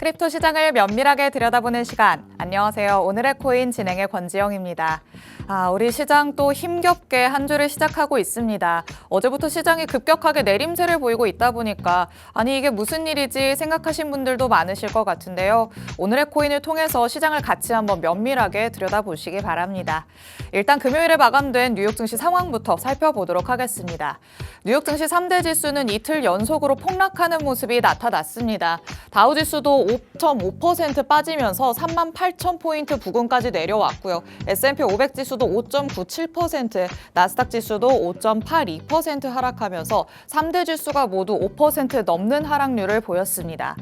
크립토 시장을 면밀하게 들여다보는 시간. 안녕하세요. 오늘의 코인 진행의 권지영입니다. 아, 우리 시장 또 힘겹게 한 주를 시작하고 있습니다. 어제부터 시장이 급격하게 내림세를 보이고 있다 보니까 아니 이게 무슨 일이지 생각하신 분들도 많으실 것 같은데요. 오늘의 코인을 통해서 시장을 같이 한번 면밀하게 들여다보시기 바랍니다. 일단 금요일에 마감된 뉴욕 증시 상황부터 살펴보도록 하겠습니다. 뉴욕 증시 3대 지수는 이틀 연속으로 폭락하는 모습이 나타났습니다. 다우 지수도 5.5% 빠지면서 3만 8천 포인트 부근까지 내려왔고요. S&P 500 지수도 5.97%, 나스닥 지수도 5.82% 하락하면서 3대 지수가 모두 5% 넘는 하락률을 보였습니다.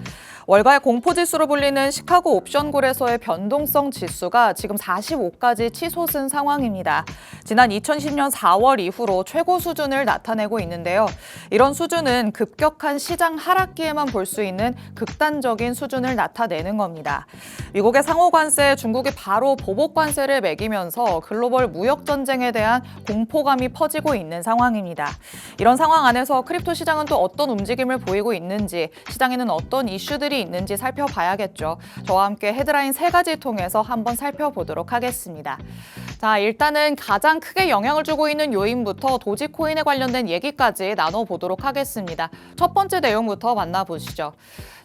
월가의 공포 지수로 불리는 시카고 옵션 거래소의 변동성 지수가 지금 45까지 치솟은 상황입니다. 지난 2010년 4월 이후로 최고 수준을 나타내고 있는데요. 이런 수준은 급격한 시장 하락기에만 볼 수 있는 극단적인 수준을 나타내는 겁니다. 미국의 상호 관세, 중국이 바로 보복 관세를 매기면서 글로벌 무역 전쟁에 대한 공포감이 퍼지고 있는 상황입니다. 이런 상황 안에서 크립토 시장은 또 어떤 움직임을 보이고 있는지, 시장에는 어떤 이슈들이 있는지 살펴봐야겠죠. 저와 함께 헤드라인 세 가지 통해서 한번 살펴보도록 하겠습니다. 자, 일단은 가장 크게 영향을 주고 있는 요인부터 도지코인에 관련된 얘기까지 나눠보도록 하겠습니다. 첫 번째 내용부터 만나보시죠.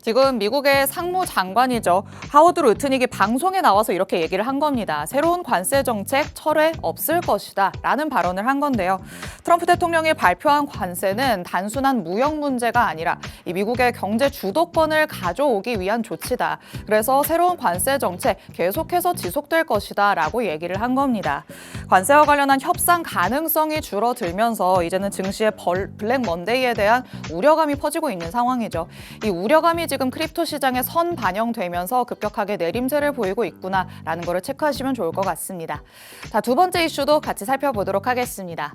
지금 미국의 상무 장관이죠. 하워드 루트닉이 방송에 나와서 이렇게 얘기를 한 겁니다. 새로운 관세 정책 철회 없을 것이다 라는 발언을 한 건데요. 트럼프 대통령이 발표한 관세는 단순한 무역 문제가 아니라 이 미국의 경제 주도권을 가져오기 위한 조치다. 그래서 새로운 관세 정책 계속해서 지속될 것이다 라고 얘기를 한 겁니다. 관세와 관련한 협상 가능성이 줄어들면서 이제는 증시의 벌, 블랙 먼데이에 대한 우려감이 퍼지고 있는 상황이죠. 이 우려감이 지금 크립토 시장에 선 반영되면서 급격하게 내림세를 보이고 있구나라는 것을 체크하시면 좋을 것 같습니다. 자, 두 번째 이슈도 같이 살펴보도록 하겠습니다.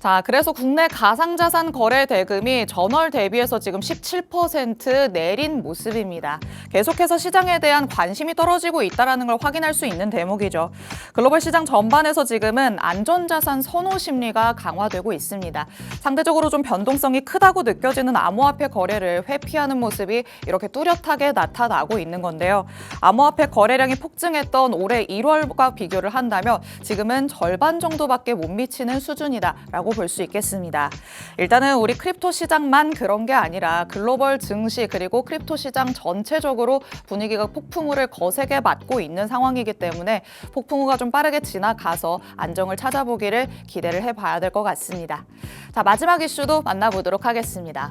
자, 그래서 국내 가상자산 거래 대금이 전월 대비해서 지금 17% 내린 모습입니다. 계속해서 시장에 대한 관심이 떨어지고 있다는 걸 확인할 수 있는 대목이죠. 글로벌 시장 전반에서 지금은 안전자산 선호 심리가 강화되고 있습니다. 상대적으로 좀 변동성이 크다고 느껴지는 암호화폐 거래를 회피하는 모습이 이렇게 뚜렷하게 나타나고 있는 건데요. 암호화폐 거래량이 폭증했던 올해 1월과 비교를 한다면 지금은 절반 정도밖에 못 미치는 수준이다라고 볼 수 있겠습니다. 일단은 우리 크립토 시장만 그런 게 아니라 글로벌 증시 그리고 크립토 시장 전체적으로 분위기가 폭풍우를 거세게 맞고 있는 상황이기 때문에 폭풍우가 좀 빠르게 지나가서 안정을 찾아보기를 기대를 해봐야 될 것 같습니다. 자 마지막 이슈도 만나보도록 하겠습니다.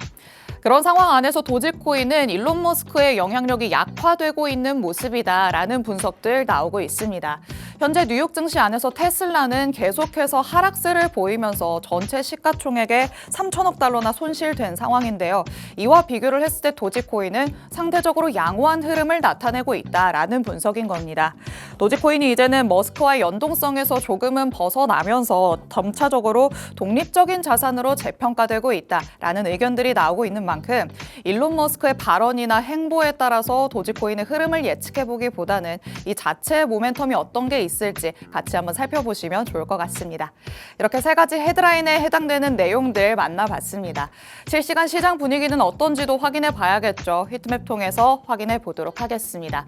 그런 상황 안에서 도지코인은 일론 머스크의 영향력이 약화되고 있는 모습이다라는 분석들 나오고 있습니다. 현재 뉴욕 증시 안에서 테슬라는 계속해서 하락세를 보이면서 전체 시가총액의 3천억 달러나 손실된 상황인데요. 이와 비교를 했을 때 도지코인은 상대적으로 양호한 흐름을 나타내고 있다라는 분석인 겁니다. 도지코인이 이제는 머스크와의 연동성에서 조금은 벗어나면서 점차적으로 독립적인 자산으로 재평가되고 있다라는 의견들이 나오고 있는 만큼 일론 머스크의 발언이나 행보에 따라서 도지코인의 흐름을 예측해 보기보다는 이 자체의 모멘텀이 어떤 게 있을지 같이 한번 살펴보시면 좋을 것 같습니다. 이렇게 세 가지 헤드라인에 해당되는 내용들 만나봤습니다. 실시간 시장 분위기는 어떤지도 확인해 봐야겠죠. 히트맵 통해서 확인해 보도록 하겠습니다.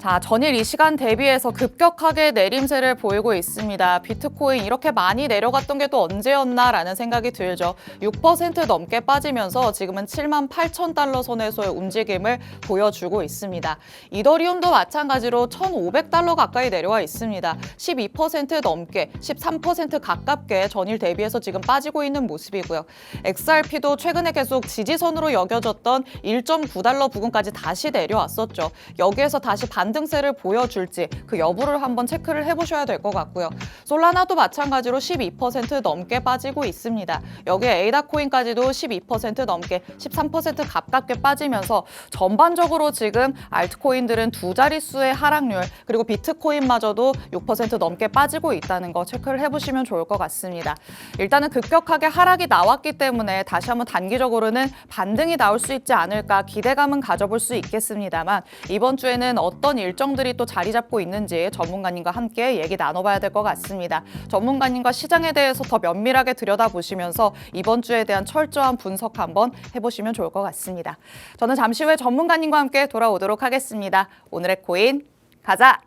자, 전일 이 시간 대비해서 급격하게 내림세를 보이고 있습니다. 비트코인 이렇게 많이 내려갔던 게 또 언제였나라는 생각이 들죠. 6% 넘게 빠지면서 지금은 7만 8천 달러 선에서의 움직임을 보여주고 있습니다. 이더리움도 마찬가지로 1,500달러 가까이 내려와 있습니다. 12% 넘게, 13% 가깝게 전일 대비해서 지금 빠지고 있는 모습이고요. XRP도 최근에 계속 지지선으로 여겨졌던 1.9달러 부근까지 다시 내려왔었죠. 여기에서 다시 반 등세를 보여줄지 그 여부를 한번 체크를 해보셔야 될 것 같고요. 솔라나도 마찬가지로 12% 넘게 빠지고 있습니다. 여기에 에이다 코인까지도 12% 넘게 13% 가깝게 빠지면서 전반적으로 지금 알트코인들은 두 자릿수의 하락률 그리고 비트코인마저도 6% 넘게 빠지고 있다는 거 체크를 해보시면 좋을 것 같습니다. 일단은 급격하게 하락이 나왔기 때문에 다시 한번 단기적으로는 반등이 나올 수 있지 않을까 기대감은 가져볼 수 있겠습니다만 이번 주에는 어떤 일정들이 또 자리 잡고 있는지 전문가님과 함께 얘기 나눠봐야 될 것 같습니다. 전문가님과 시장에 대해서 더 면밀하게 들여다보시면서 이번 주에 대한 철저한 분석 한번 해보시면 좋을 것 같습니다. 저는 잠시 후에 전문가님과 함께 돌아오도록 하겠습니다. 오늘의 코인 가자!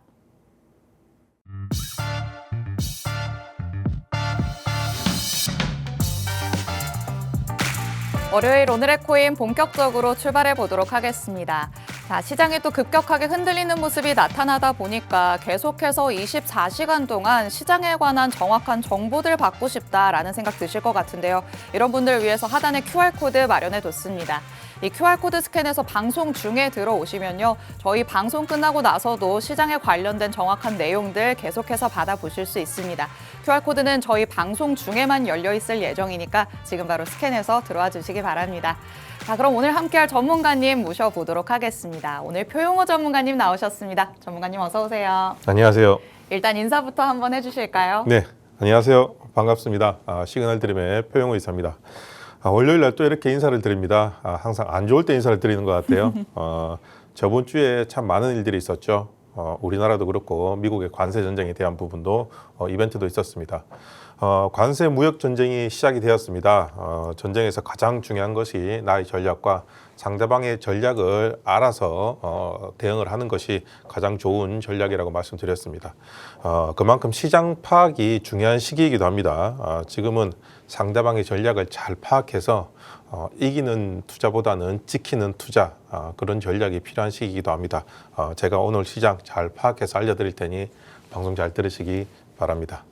월요일 오늘의 코인 본격적으로 출발해 보도록 하겠습니다. 자, 시장이 또 급격하게 흔들리는 모습이 나타나다 보니까 계속해서 24시간 동안 시장에 관한 정확한 정보들 받고 싶다라는 생각 드실 것 같은데요. 이런 분들 위해서 하단에 QR코드 마련해 뒀습니다. 이 QR코드 스캔해서 방송 중에 들어오시면요. 저희 방송 끝나고 나서도 시장에 관련된 정확한 내용들 계속해서 받아보실 수 있습니다. QR코드는 저희 방송 중에만 열려 있을 예정이니까 지금 바로 스캔해서 들어와 주시기 바랍니다. 자, 그럼 오늘 함께할 전문가님 모셔보도록 하겠습니다. 오늘 표용호 전문가님 나오셨습니다. 전문가님 어서 오세요. 안녕하세요. 일단 인사부터 한번 해주실까요? 네, 안녕하세요. 반갑습니다. 아, 시그널 드림의 표영호 이사입니다. 아, 월요일 날 또 이렇게 인사를 드립니다. 아, 항상 안 좋을 때 인사를 드리는 것 같아요. 어, 저번 주에 참 많은 일들이 있었죠. 어, 우리나라도 그렇고 미국의 관세 전쟁에 대한 부분도 어, 이벤트도 있었습니다. 어, 관세 무역 전쟁이 시작이 되었습니다. 어, 전쟁에서 가장 중요한 것이 나의 전략과 상대방의 전략을 알아서 어, 대응을 하는 것이 가장 좋은 전략이라고 말씀드렸습니다. 어, 그만큼 시장 파악이 중요한 시기이기도 합니다. 어, 지금은 상대방의 전략을 잘 파악해서 어, 이기는 투자보다는 지키는 투자 어, 그런 전략이 필요한 시기이기도 합니다. 어, 제가 오늘 시장 잘 파악해서 알려드릴 테니 방송 잘 들으시기 바랍니다.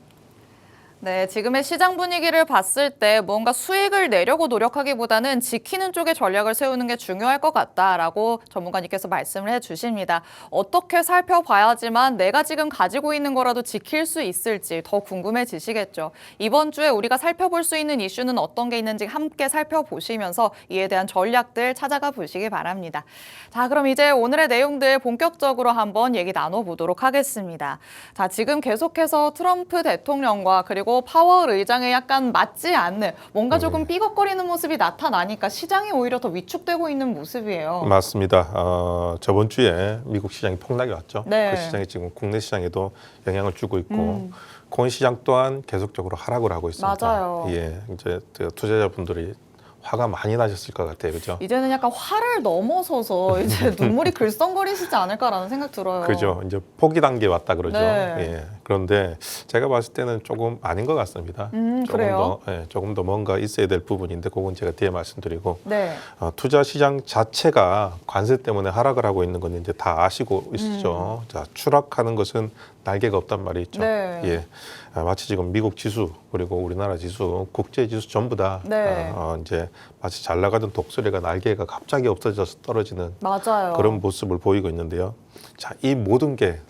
네, 지금의 시장 분위기를 봤을 때 뭔가 수익을 내려고 노력하기보다는 지키는 쪽의 전략을 세우는 게 중요할 것 같다라고 전문가님께서 말씀을 해주십니다. 어떻게 살펴봐야지만 내가 지금 가지고 있는 거라도 지킬 수 있을지 더 궁금해지시겠죠. 이번 주에 우리가 살펴볼 수 있는 이슈는 어떤 게 있는지 함께 살펴보시면서 이에 대한 전략들 찾아가 보시기 바랍니다. 자, 그럼 이제 오늘의 내용들 본격적으로 한번 얘기 나눠보도록 하겠습니다. 자, 지금 계속해서 트럼프 대통령과 그리고 파월 의장에 약간 맞지 않는 뭔가 조금 삐걱거리는 모습이 나타나니까 시장이 오히려 더 위축되고 있는 모습이에요. 맞습니다. 어, 저번 주에 미국 시장이 폭락이 왔죠. 네. 그 시장이 지금 국내 시장에도 영향을 주고 있고 음. 코인 시장 또한 계속적으로 하락을 하고 있습니다. 맞아요. 예, 이제 그 투자자분들이 화가 많이 나셨을 것 같아요, 그죠? 이제는 약간 화를 넘어서서 이제 눈물이 글썽거리시지 않을까라는 생각 들어요. 그죠. 이제 포기 단계 왔다 그러죠. 네. 예. 그런데 제가 봤을 때는 조금 아닌 것 같습니다. 음, 조금 그래요? 더, 예, 조금 더 뭔가 있어야 될 부분인데 그건 제가 뒤에 말씀드리고 네. 어, 투자 시장 자체가 관세 때문에 하락을 하고 있는 건 이제 다 아시고 있죠. 자, 추락하는 것은 날개가 없단 말이 있죠. 음. 네. 예. 아, 마치 지금 미국 지수 그리고 우리나라 지수, 국제 지수 전부 다 네. 어, 이제 마치 잘 나가던 독수리가 날개가 갑자기 없어져서 떨어지는 맞아요. 그런 모습을 보이고 있는데요. 자, 이 모든 게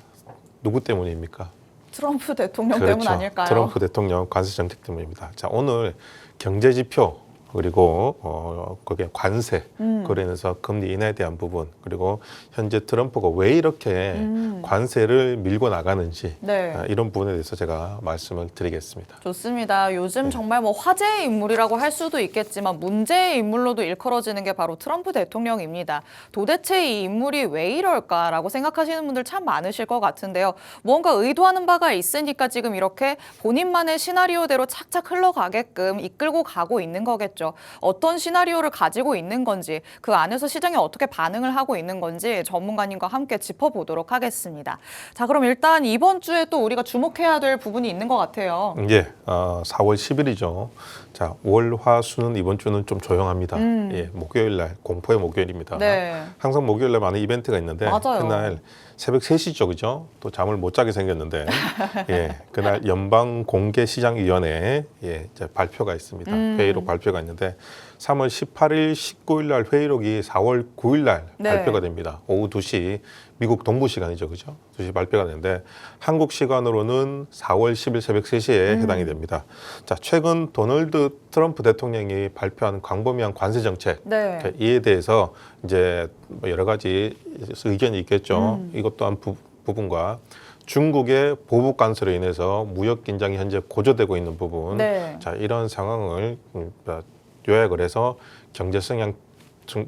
누구 때문입니까? 트럼프 대통령 때문 아닐까요? 그렇죠. 트럼프 대통령 관세 정책 때문입니다. 자, 오늘 경제 지표 그리고 어 그게 관세 음. 그러면서 금리 인하에 대한 부분 그리고 현재 트럼프가 왜 이렇게 음. 관세를 밀고 나가는지 네. 아, 이런 부분에 대해서 제가 말씀을 드리겠습니다. 좋습니다. 요즘 네. 정말 뭐 화제의 인물이라고 할 수도 있겠지만 문제의 인물로도 일컬어지는 게 바로 트럼프 대통령입니다. 도대체 이 인물이 왜 이럴까라고 생각하시는 분들 참 많으실 것 같은데요. 뭔가 의도하는 바가 있으니까 지금 이렇게 본인만의 시나리오대로 착착 흘러가게끔 이끌고 가고 있는 거겠죠. 어떤 시나리오를 가지고 있는 건지 그 안에서 시장이 어떻게 반응을 하고 있는 건지 전문가님과 함께 짚어보도록 하겠습니다. 자, 그럼 일단 이번 주에 또 우리가 주목해야 될 부분이 있는 것 같아요. 예, 어, 4월 10일이죠. 자, 월, 화, 수는 이번 주는 좀 조용합니다. 음. 예, 목요일 날 공포의 목요일입니다. 네. 항상 목요일 날 많은 이벤트가 있는데 맞아요. 그날 새벽 3시죠, 그죠? 또 잠을 못 자게 생겼는데 예, 그날 연방 공개 시장 위원회 예, 이제 발표가 있습니다. 음. 회의록 발표가 있는데 3월 18일, 19일 날 회의록이 4월 9일 날 네. 발표가 됩니다. 오후 2시 미국 동부 시간이죠, 그죠? 2시 발표가 되는데 한국 시간으로는 4월 10일 새벽 3시에 음. 해당이 됩니다. 자, 최근 도널드 트럼프 대통령이 발표한 광범위한 관세 정책 네. 자, 이에 대해서 이제 뭐 여러 가지 의견이 있겠죠. 음. 이것 또한 부, 부분과 중국의 보복 관세로 인해서 무역 긴장이 현재 고조되고 있는 부분. 네. 자, 이런 상황을 음, 어, 요약을 해서 경제 성향 중-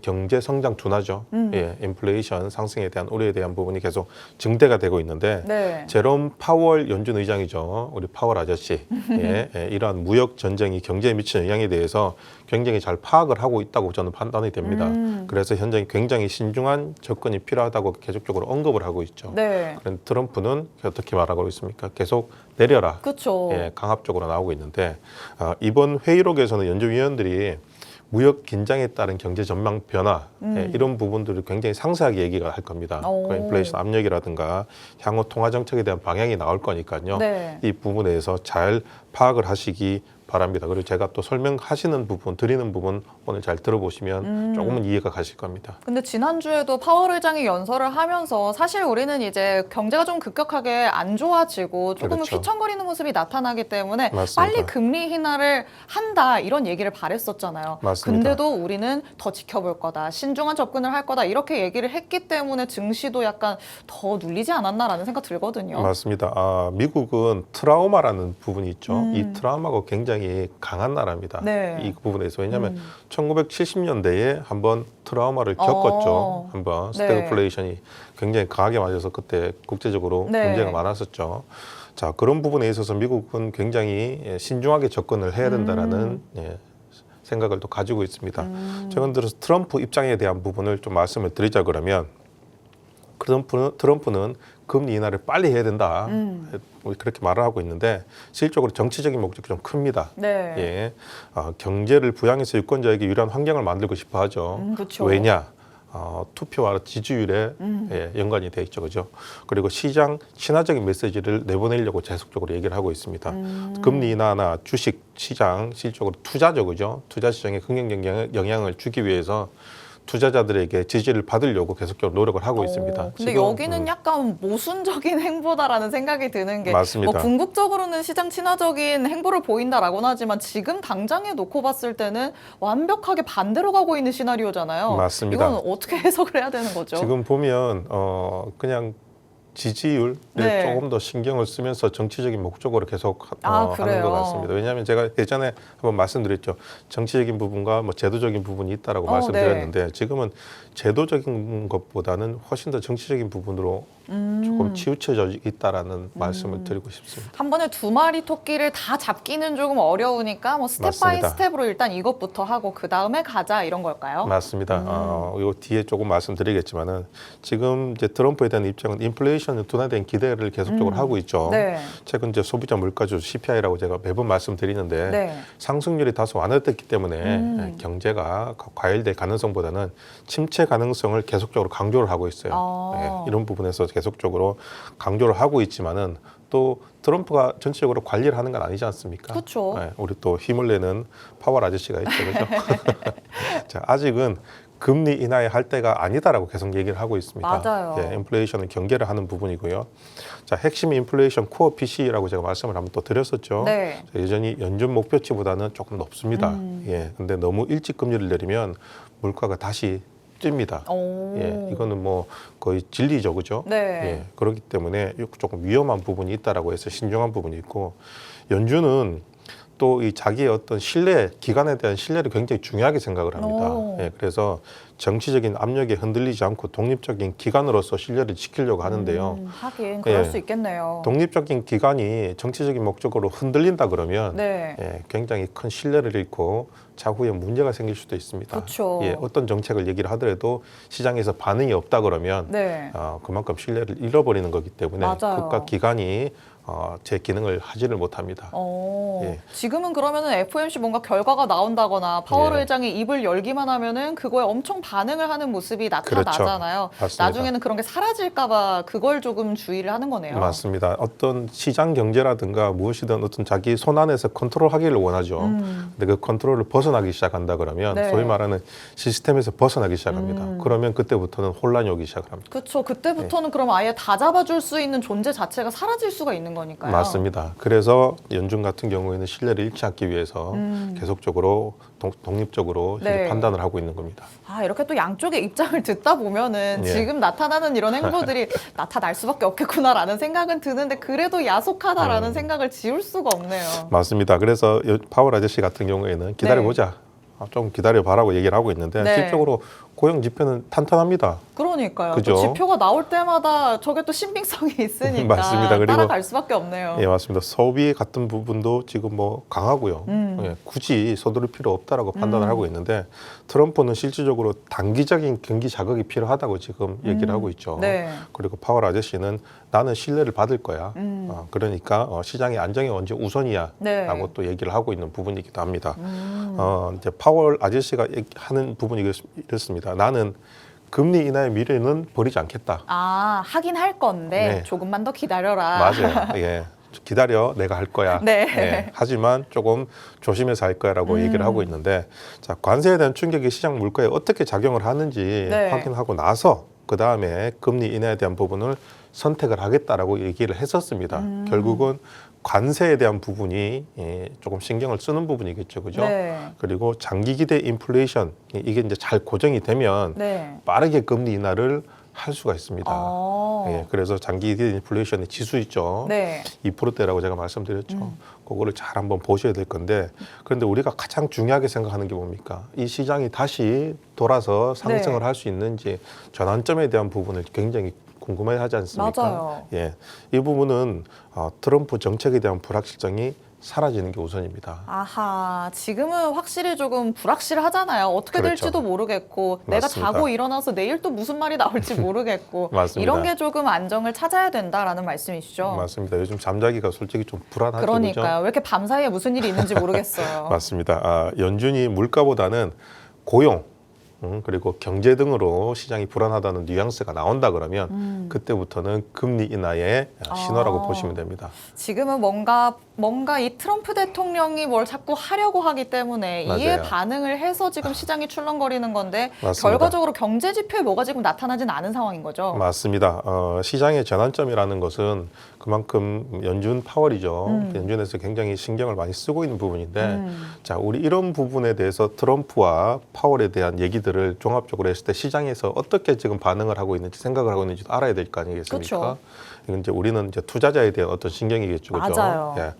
경제 성장 둔화죠. 음. 예, 인플레이션 상승에 대한 우려에 대한 부분이 계속 증대가 되고 있는데 네. 제롬 파월 연준 의장이죠. 우리 파월 아저씨. 예, 예, 이러한 무역 전쟁이 경제에 미치는 영향에 대해서 굉장히 잘 파악을 하고 있다고 저는 판단이 됩니다. 음. 그래서 현재 굉장히 신중한 접근이 필요하다고 계속적으로 언급을 하고 있죠. 네. 그런데 트럼프는 어떻게 말하고 있습니까? 계속 내려라. 그렇죠. 예, 강압적으로 나오고 있는데 아, 이번 회의록에서는 연주위원들이 무역 긴장에 따른 경제 전망 변화 음. 예, 이런 부분들을 굉장히 상세하게 얘기가 할 겁니다. 오. 그 인플레이션 압력이라든가 향후 통화 정책에 대한 방향이 나올 거니까요. 네. 이 부분에서 잘 파악을 하시기 바랍니다. 그리고 제가 또 설명하시는 부분, 드리는 부분 오늘 잘 들어보시면 음. 조금은 이해가 가실 겁니다. 근데 지난주에도 파월 의장이 연설을 하면서 사실 우리는 이제 경제가 좀 급격하게 안 좋아지고 조금 그렇죠. 휘청거리는 모습이 나타나기 때문에 맞습니다. 빨리 금리 인하를 한다 이런 얘기를 바랬었잖아요. 맞습니다. 근데도 우리는 더 지켜볼 거다. 신중한 접근을 할 거다. 이렇게 얘기를 했기 때문에 증시도 약간 더 눌리지 않았나라는 생각 들거든요. 맞습니다. 아, 미국은 트라우마라는 부분이 있죠. 음. 이 트라우마가 굉장히 강한 나라입니다. 네. 이 부분에서 왜냐하면 음. 1970년대에 한번 트라우마를 어. 겪었죠. 한번 네. 스태그플레이션이 굉장히 강하게 맞아서 그때 국제적으로 네. 문제가 많았었죠. 자 그런 부분에 있어서 미국은 굉장히 예, 신중하게 접근을 해야 된다라는 예, 생각을 또 가지고 있습니다. 음. 최근 들어서 트럼프 입장에 대한 부분을 좀 말씀을 드리자 그러면 트럼프는, 트럼프는 금리 인하를 빨리 해야 된다. 음. 우리 그렇게 말을 하고 있는데 실질적으로 정치적인 목적이 좀 큽니다. 네. 예, 어, 경제를 부양해서 유권자에게 유리한 환경을 만들고 싶어 하죠. 음, 그쵸. 왜냐? 어, 투표와 지지율에 음. 예, 연관이 돼 있죠, 그죠? 그리고 시장 친화적인 메시지를 내보내려고 계속적으로 얘기를 하고 있습니다. 음. 금리 인하나 주식 시장 실적으로 투자죠, 그죠? 투자 시장에 긍정적 영향- 영향을 주기 위해서 투자자들에게 지지를 받으려고 계속적으로 노력을 하고 어, 있습니다. 근데 지금, 여기는 음, 약간 모순적인 행보다라는 생각이 드는 게 맞습니다. 뭐 궁극적으로는 시장 친화적인 행보를 보인다라고는 하지만 지금 당장에 놓고 봤을 때는 완벽하게 반대로 가고 있는 시나리오잖아요. 맞습니다. 이건 어떻게 해석을 해야 되는 거죠? 지금 보면 어 그냥 지지율에 네. 조금 더 신경을 쓰면서 정치적인 목적으로 계속 하- 아, 어, 하는 그래요? 것 같습니다. 왜냐하면 제가 예전에 한번 말씀드렸죠. 정치적인 부분과 뭐 제도적인 부분이 있다라고 어, 말씀드렸는데 지금은 제도적인 것보다는 훨씬 더 정치적인 부분으로 음. 조금 치우쳐져 있다라는 말씀을 드리고 싶습니다. 한 번에 두 마리 토끼를 다 잡기는 조금 어려우니까 뭐 스텝 바이 맞습니다. 스텝으로 일단 이것부터 하고 그 다음에 가자 이런 걸까요? 맞습니다. 음. 어, 요 뒤에 조금 말씀드리겠지만은 지금 이제 트럼프에 대한 입장은 인플레이션 둔화된 기대를 계속적으로 음. 하고 있죠. 네. 최근 이제 소비자 물가지수 CPI라고 제가 매번 말씀드리는데 네. 상승률이 다소 완화됐기 때문에 음. 예, 경제가 과- 과열될 가능성보다는 침체 가능성을 계속적으로 강조를 하고 있어요. 아. 예, 이런 부분에서 계속적으로 강조를 하고 있지만은 또 트럼프가 전체적으로 관리를 하는 건 아니지 않습니까? 그쵸. 예, 우리 또 힘을 내는 파월 아저씨가 있죠, 그죠? 자, 아직은 금리 인하에 할 때가 아니다라고 계속 얘기를 하고 있습니다. 맞아요. 예, 인플레이션은 경계를 하는 부분이고요. 자, 핵심 인플레이션 코어 PC라고 제가 말씀을 한번 또 드렸었죠. 네. 자, 여전히 연준 목표치보다는 조금 높습니다. 음. 예, 근데 너무 일찍 금리를 내리면 물가가 다시 뜁니다. 오. 예, 이거는 뭐 거의 진리죠, 그죠? 네. 예, 그렇기 때문에 조금 위험한 부분이 있다라고 해서 신중한 부분이 있고 연준은 또이 자기의 어떤 신뢰 기관에 대한 신뢰를 굉장히 중요하게 생각을 합니다. 오. 예, 그래서 정치적인 압력에 흔들리지 않고 독립적인 기관으로서 신뢰를 지키려고 하는데요. 음, 하긴 그럴 예. 수 있겠네요. 독립적인 기관이 정치적인 목적으로 흔들린다 그러면 네. 예, 굉장히 큰 신뢰를 잃고 차후에 문제가 생길 수도 있습니다. 그쵸. 예, 어떤 정책을 얘기를 하더라도 시장에서 반응이 없다 그러면 네. 어, 그만큼 신뢰를 잃어버리는 거기 때문에 맞아요. 국가 기관이 어, 제 기능을 하지를 못합니다. 어, 예. 지금은 그러면은 FOMC 뭔가 결과가 나온다거나 파월 예. 의장이 입을 열기만 하면은 그거에 엄청 반응을 하는 모습이 나타나잖아요. 그렇죠. 맞습니다. 나중에는 그런 게 사라질까봐 그걸 조금 주의를 하는 거네요. 맞습니다. 어떤 시장 경제라든가 무엇이든 어떤 자기 손 안에서 컨트롤하기를 원하죠. 음. 근데 그 컨트롤을 벗어나기 시작한다 그러면 네. 소위 말하는 시스템에서 벗어나기 시작합니다. 음. 그러면 그때부터는 혼란이 오기 시작합니다. 그렇죠. 그때부터는 그럼 아예 다 잡아줄 수 있는 존재 자체가 사라질 수가 있는 거니까요. 맞습니다. 그래서 연준 같은 경우에는 신뢰를 잃지 않기 위해서 음. 계속적으로 독, 독립적으로 네. 판단을 하고 있는 겁니다. 아 이렇게 또 양쪽의 입장을 듣다 보면은 예. 지금 나타나는 이런 행보들이 나타날 수밖에 없겠구나라는 생각은 드는데 그래도 야속하다라는 음. 생각을 지울 수가 없네요. 맞습니다. 그래서 여- 파월 아저씨 같은 경우에는 기다려보자. 아, 좀 기다려 봐라고 얘기를 하고 있는데 네. 실적으로 고용 지표는 탄탄합니다. 그러니까요. 그죠? 또 지표가 나올 때마다 저게 또 신빙성이 있으니까 맞습니다. 그리고- 따라갈 수밖에 없네요. 예, 맞습니다. 소비 같은 부분도 지금 뭐 강하고요. 음. 예, 굳이 서두를 필요 없다라고 판단을 음. 하고 있는데 트럼프는 실질적으로 단기적인 경기 자극이 필요하다고 지금 얘기를 음. 하고 있죠. 네. 그리고 파월 아저씨는 나는 신뢰를 받을 거야. 음. 어, 그러니까 어, 시장의 안정이 언제 우선이야라고 네. 또 얘기를 하고 있는 부분이기도 합니다. 음. 어, 이제 파월 아저씨가 얘기- 하는 부분이 이렇- 이렇습니다. 나는 금리 인하의 미래는 버리지 않겠다. 아 하긴 할 건데 네. 조금만 더 기다려라. 맞아요. 예. 기다려, 내가 할 거야. 네. 예. 하지만 조금 조심해서 할 거야라고 음. 얘기를 하고 있는데, 자 관세에 대한 충격이 시장 물가에 어떻게 작용을 하는지 네. 확인하고 나서 그 다음에 금리 인하에 대한 부분을 선택을 하겠다라고 얘기를 했었습니다. 음. 결국은 관세에 대한 부분이 예, 조금 신경을 쓰는 부분이겠죠, 그죠? 네. 그리고 장기 기대 인플레이션 이게 이제 잘 고정이 되면 네. 빠르게 금리 인하를 할 수가 있습니다. 어. 예, 그래서 장기 기대 인플레이션의 지수 있죠. 네. 2%대라고 제가 말씀드렸죠. 음. 그거를 잘 한번 보셔야 될 건데 그런데 우리가 가장 중요하게 생각하는 게 뭡니까? 이 시장이 다시 돌아서 상승을 네. 할수 있는지 전환점에 대한 부분을 굉장히 궁금해 하지 않습니까? 맞아요. 예. 이 부분은 어, 트럼프 정책에 대한 불확실성이 사라지는 게 우선입니다. 아하, 지금은 확실히 조금 불확실하잖아요. 어떻게 그렇죠. 될지도 모르겠고, 내가 맞습니다. 자고 일어나서 내일 또 무슨 말이 나올지 모르겠고, 맞습니다. 이런 게 조금 안정을 찾아야 된다라는 말씀이시죠. 맞습니다. 요즘 잠자기가 솔직히 좀 불안하죠. 그죠? 그러니까요. 왜 이렇게 밤 사이에 무슨 일이 있는지 모르겠어요. 맞습니다. 아, 연준이 물가보다는 고용 음, 그리고 경제 등으로 시장이 불안하다는 뉘앙스가 나온다 그러면 음. 그때부터는 금리 인하의 신호라고 아. 보시면 됩니다. 지금은 뭔가 뭔가 이 트럼프 대통령이 뭘 자꾸 하려고 하기 때문에 이에 맞아요. 반응을 해서 지금 시장이 출렁거리는 건데 맞습니다. 결과적으로 경제 지표에 뭐가 지금 나타나진 않은 상황인 거죠. 맞습니다. 어, 시장의 전환점이라는 것은 그만큼 연준 파월이죠. 음. 연준에서 굉장히 신경을 많이 쓰고 있는 부분인데 음. 자, 우리 이런 부분에 대해서 트럼프와 파월에 대한 얘기들 을 종합적으로 했을 때 시장에서 어떻게 지금 반응을 하고 있는지 생각을 하고 있는지도 알아야 될 거 아니겠습니까? 그쵸. 이건 이제 우리는 이제 투자자에 대한 어떤 신경이겠죠. 그죠? 맞아요. 예.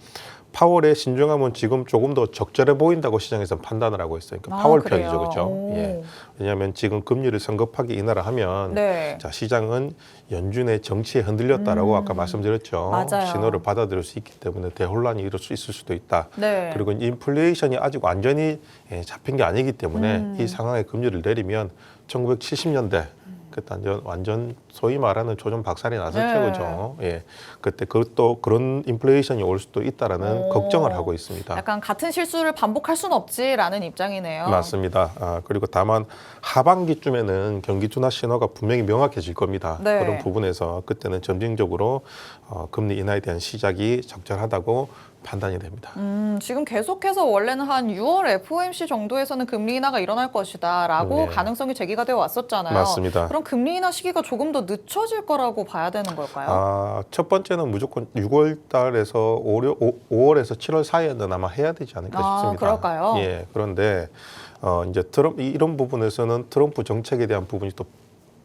파월의 신중함은 지금 조금 더 적절해 보인다고 시장에서 판단을 하고 있어요. 그러니까 아, 파월 그래요? 편이죠. 그죠? 오. 예. 왜냐하면 지금 금리를 성급하게 인하를 하면 네. 자, 시장은 연준의 정치에 흔들렸다라고 음. 아까 말씀드렸죠. 맞아요. 신호를 받아들일 수 있기 때문에 대혼란이 이룰 수 있을 수도 있다. 네. 그리고 인플레이션이 아직 완전히 예, 잡힌 게 아니기 때문에 음. 이 상황에 금리를 내리면 1970년대 그때 완전, 완전 소위 말하는 조정 박살이 났었죠, 네. 그죠? 예, 그때 그것도 그런 인플레이션이 올 수도 있다라는 오. 걱정을 하고 있습니다. 약간 같은 실수를 반복할 수는 없지라는 입장이네요. 맞습니다. 아, 그리고 다만 하반기쯤에는 경기 둔화 신호가 분명히 명확해질 겁니다. 네. 그런 부분에서 그때는 점진적으로 어, 금리 인하에 대한 시작이 적절하다고 판단이 됩니다. 음, 지금 계속해서 원래는 한 6월 FOMC 정도에서는 금리 인하가 일어날 것이다라고 네. 가능성이 제기가 되어 왔었잖아요. 맞습니다. 그럼 금리 인하 시기가 조금 더 늦춰질 거라고 봐야 되는 걸까요? 아, 첫 번째는 무조건 6월 달에서 5, 5월에서 7월 사이에는 아마 해야 되지 않을까 아, 싶습니다. 그럴까요? 예. 그런데 어, 이제 트럼 이- 이런 부분에서는 트럼프 정책에 대한 부분이 또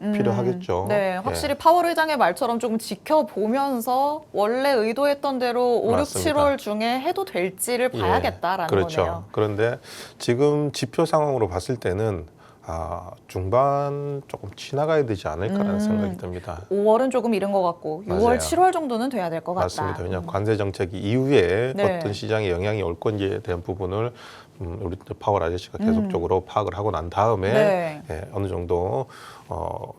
음, 필요하겠죠. 네, 예. 확실히 파월 의장의 말처럼 조금 지켜보면서 원래 의도했던 대로 5, 6, 맞습니다. 7월 중에 해도 될지를 예, 봐야겠다라는 그렇죠. 거네요. 그런데 지금 지표 상황으로 봤을 때는 아, 중반 조금 지나가야 되지 않을까라는 음. 생각이 듭니다. 5월은 조금 이른 것 같고 6월, 맞아요. 7월 정도는 돼야 될 것 같다. 맞습니다. 왜냐하면 관세 정책이 이후에 네. 어떤 시장에 영향이 올 건지에 대한 부분을 음, 우리 파월 아저씨가 계속적으로 파악을 하고 난 다음에 음. 네. 예, 어느 정도 어,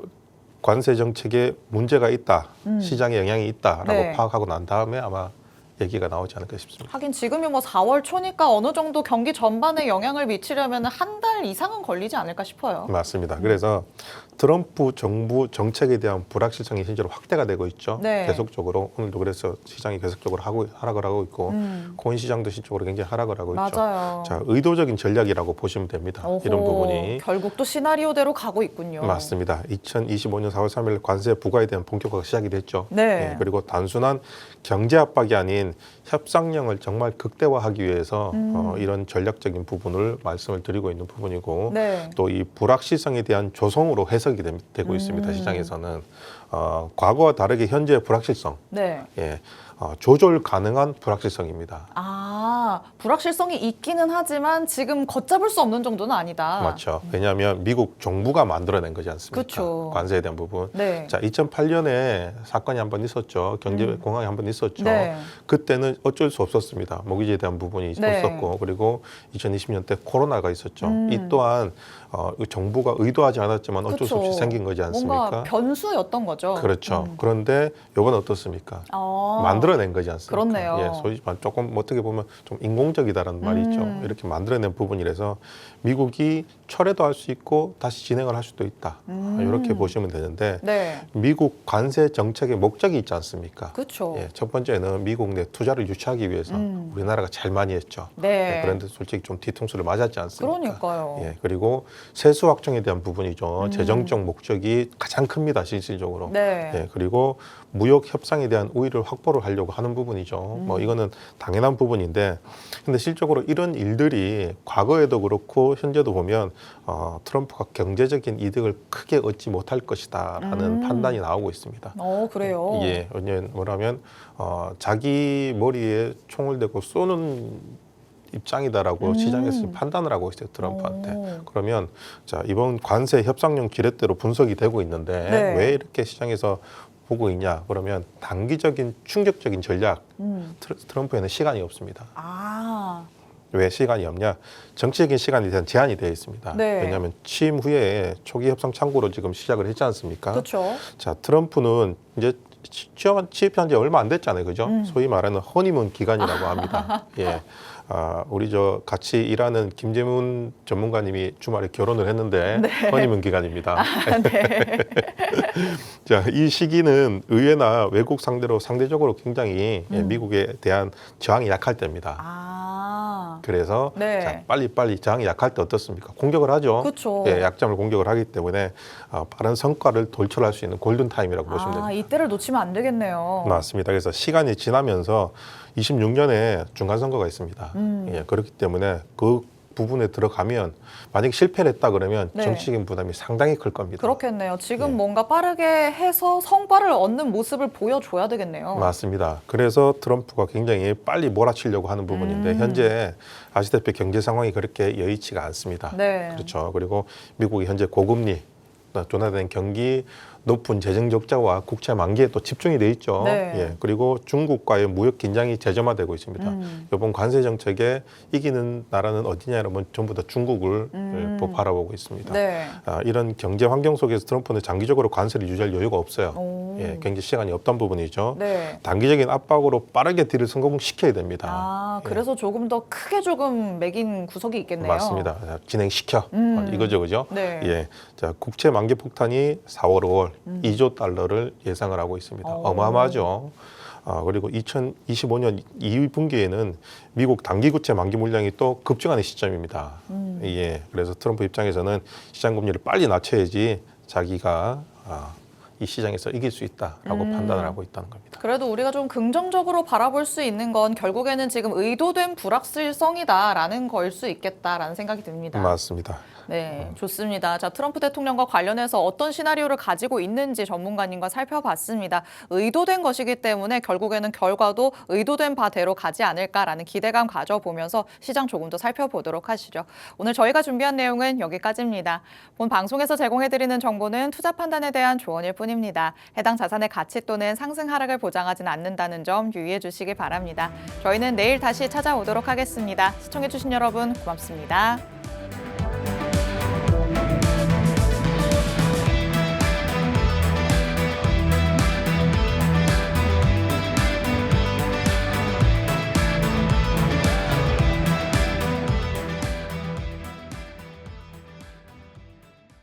관세 정책에 문제가 있다, 음. 시장에 영향이 있다라고 네. 파악하고 난 다음에 아마 얘기가 나오지 않을까 싶습니다. 하긴 지금이 뭐 4월 초니까 어느 정도 경기 전반에 영향을 미치려면 한 달 이상은 걸리지 않을까 싶어요. 맞습니다. 그래서 트럼프 정부 정책에 대한 불확실성이 실제로 확대가 되고 있죠. 네. 계속적으로 오늘도 그래서 시장이 계속적으로 하고 하락을 하고 있고 음. 코인 시장도 실적으로 굉장히 하락을 하고 있죠. 맞아요. 자, 의도적인 전략이라고 보시면 됩니다. 오호, 이런 부분이 결국 또 시나리오대로 가고 있군요. 맞습니다. 2025년 4월 3일 관세 부과에 대한 본격화가 시작이 됐죠. 네. 예, 그리고 단순한 경제 압박이 아닌 협상력을 정말 극대화하기 위해서 음. 어, 이런 전략적인 부분을 말씀을 드리고 있는 부분이고 네. 또 이 불확실성에 대한 조성으로 해석이 되, 고 있습니다. 음. 시장에서는 어, 과거와 다르게 현재의 불확실성 네. 예, 어, 조절 가능한 불확실성입니다. 아, 불확실성이 있기는 하지만 지금 걷잡을 수 없는 정도는 아니다. 맞죠. 왜냐하면 미국 정부가 만들어낸 거지 않습니까? 그쵸. 관세에 대한 부분. 네. 자, 2008년에 사건이 한 번 있었죠. 경제 공황이 한 번 있었죠. 네. 그때는 어쩔 수 없었습니다. 모기지에 대한 부분이 네. 있었고 그리고 2020년 때 코로나가 있었죠. 음. 이 또한 어, 이 정부가 의도하지 않았지만 어쩔 수 없이 그쵸. 생긴 거지 않습니까? 뭔가 변수였던 거죠. 그렇죠. 음. 그런데 이건 어떻습니까? 어. 만들어낸 거지 않습니까? 그렇네요. 예, 소위 말 조금 어떻게 보면 좀 인공적이다라는 말이 있죠. 음. 이렇게 만들어낸 부분이라서 미국이 철회도 할 수 있고 다시 진행을 할 수도 있다. 음. 이렇게 보시면 되는데 네. 미국 관세 정책의 목적이 있지 않습니까? 그렇죠. 예, 첫 번째는 미국 내 투자를 유치하기 위해서 음. 우리나라가 잘 많이 했죠. 네. 예, 그런데 솔직히 좀 뒤통수를 맞았지 않습니까? 그러니까요. 예, 그리고 세수 확정에 대한 부분이죠. 음. 재정적 목적이 가장 큽니다, 실질적으로. 네. 예, 그리고 무역 협상에 대한 우위를 확보를 하려고 하는 부분이죠. 음. 뭐 이거는 당연한 부분인데, 근데 실적으로 이런 일들이 과거에도 그렇고 현재도 보면 어, 트럼프가 경제적인 이득을 크게 얻지 못할 것이다라는 음. 판단이 나오고 있습니다. 어, 그래요. 예, 왜냐면 뭐라면 어, 자기 머리에 총을 대고 쏘는 입장이다라고 음. 시장에서 판단을 하고 있어요 트럼프한테. 오. 그러면 자 이번 관세 협상용 기획대로 분석이 되고 있는데 네. 왜 이렇게 시장에서 보고 있냐? 그러면 단기적인 충격적인 전략 음. 트럼프에는 시간이 없습니다. 아, 왜 시간이 없냐? 정치적인 시간에 대한 제한이 되어 있습니다. 네. 왜냐하면 취임 후에 초기 협상 창구로 지금 시작을 했지 않습니까? 그렇죠. 자 트럼프는 이제 취업, 취입한 지 얼마 안 됐잖아요, 그죠? 음. 소위 말하는 허니문 기간이라고 합니다. 예, 아, 우리 저 같이 일하는 김재문 전문가님이 주말에 결혼을 했는데 허니문 기간입니다. 네. 자, 이 시기는 의회나 외국 상대로 상대적으로 굉장히 예, 음. 미국에 대한 저항이 약할 때입니다. 아, 그래서 네. 자, 빨리빨리 저항이 약할 때 어떻습니까? 공격을 하죠. 예, 약점을 공격을 하기 때문에 어, 빠른 성과를 돌출할 수 있는 골든 타임이라고 보시면 됩니다. 아, 이때를 놓치면 안 되겠네요. 맞습니다. 그래서 시간이 지나면서 26년에 중간 선거가 있습니다. 음. 예, 그렇기 때문에 그 부분에 들어가면 만약에 실패를 했다 그러면 네. 정치적인 부담이 상당히 클 겁니다. 그렇겠네요. 지금 예. 뭔가 빠르게 해서 성과를 얻는 모습을 보여줘야 되겠네요. 맞습니다. 그래서 트럼프가 굉장히 빨리 몰아치려고 하는 부분인데 음. 현재 아시다시피 경제 상황이 그렇게 여의치가 않습니다. 네. 그렇죠. 그리고 미국이 현재 고금리, 또 둔화된 경기, 높은 재정 적자와 국채 만기에 또 집중이 돼 있죠. 네. 예. 그리고 중국과의 무역 긴장이 재점화되고 있습니다. 음. 이번 관세 정책에 이기는 나라는 어디냐면 전부 다 중국을 음. 예, 바라보고 있습니다. 네. 아, 이런 경제 환경 속에서 트럼프는 장기적으로 관세를 유지할 여유가 없어요. 오. 예, 경제 시간이 없던 부분이죠. 네. 단기적인 압박으로 빠르게 딜을 성공시켜야 됩니다. 아, 예. 그래서 조금 더 크게 조금 매긴 구석이 있겠네요. 맞습니다. 자, 진행시켜. 음. 어, 이거죠, 그죠? 네. 예. 자, 국채 만기 폭탄이 4월, 5월 음. 2조 달러를 예상을 하고 있습니다. 어. 어마어마하죠. 아, 그리고 2025년 2분기에는 미국 단기 국채 만기 물량이 또 급증하는 시점입니다. 음. 예. 그래서 트럼프 입장에서는 시장 금리를 빨리 낮춰야지 자기가 아, 이 시장에서 이길 수 있다라고 음. 판단을 하고 있다는 겁니다. 그래도 우리가 좀 긍정적으로 바라볼 수 있는 건 결국에는 지금 의도된 불확실성이다라는 거일 수 있겠다라는 생각이 듭니다. 맞습니다. 네, 좋습니다. 자, 트럼프 대통령과 관련해서 어떤 시나리오를 가지고 있는지 전문가님과 살펴봤습니다. 의도된 것이기 때문에 결국에는 결과도 의도된 바대로 가지 않을까라는 기대감 가져보면서 시장 조금 더 살펴보도록 하시죠. 오늘 저희가 준비한 내용은 여기까지입니다. 본 방송에서 제공해드리는 정보는 투자 판단에 대한 조언일 뿐입니다. 해당 자산의 가치 또는 상승 하락을 보장하지는 않는다는 점 유의해 주시기 바랍니다. 저희는 내일 다시 찾아오도록 하겠습니다. 시청해주신 여러분 고맙습니다.